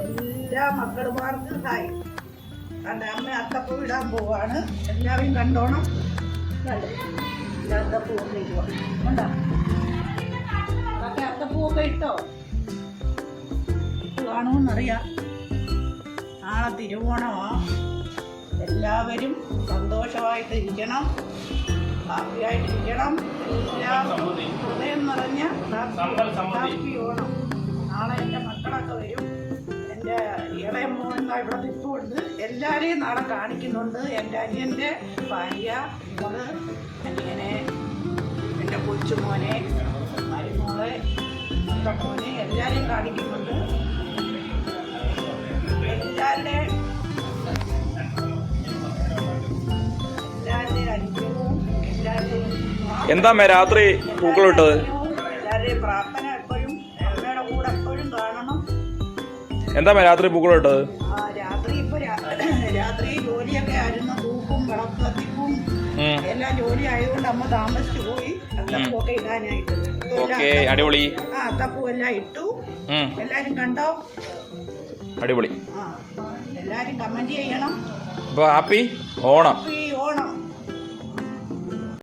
എല്ലാ മക്കളുമാർക്കും ഹായ്. കണ്ട അമ്മ അത്തപ്പൂ ഇടാൻ പോവാണ്. എല്ലാവരും കണ്ടോണം? കണ്ടോ? ഇത് അത്തപ്പൂ ഒക്കെ ഇടുക കണ്ടോ? അതൊക്കെ അത്തപ്പൂവൊക്കെ ഇട്ടോ? ഇത് കാണുമെന്നറിയാം. നാളെ തിരുവോണമാ. എല്ലാവരും സന്തോഷമായിട്ടിരിക്കണം ഹാപ്പിയായിട്ടിരിക്കണം. എല്ലാം ഹൃദയം നിറഞ്ഞ ഹാപ്പി ഇളയ മോഹൻലാൽ ഇവിടെ നിൽപ്പുണ്ട് എല്ലാവരെയും നാളെ കാണിക്കുന്നുണ്ട്. എന്റെ അനിയന്റെ ഭാര്യ. മോൾ അനിയനെ എന്റെ കൊച്ചുമോനെ മരുമോളെ മോനെ എല്ലാവരെയും കാണിക്കുന്നുണ്ട്. എല്ലാവരുടെയും എല്ലാവരുടെയും അനുഗ്രഹവും എല്ലാവരുടെയും എന്താ രാത്രി പൂക്കളം ഇട്ടത്? എല്ലാവരുടെയും പ്രാർത്ഥന എന്താ രാത്രി പൂക്കളം രാത്രി ഇപ്പൊ രാത്രി ജോലിയൊക്കെ ആയിരുന്നു. തൂക്കും വിളക്ക് കത്തിക്കും എല്ലാം ജോലി ആയതുകൊണ്ട് അമ്മ താമസിച്ചു പോയി. ഇടാനായിട്ട്. അടിപൊളി. ആ എല്ലാം ഇട്ടു. എല്ലാരും കണ്ടോ? അടിപൊളി. എല്ലാരും കമന്റ് ചെയ്യണം. ഹാപ്പി? ഓണം.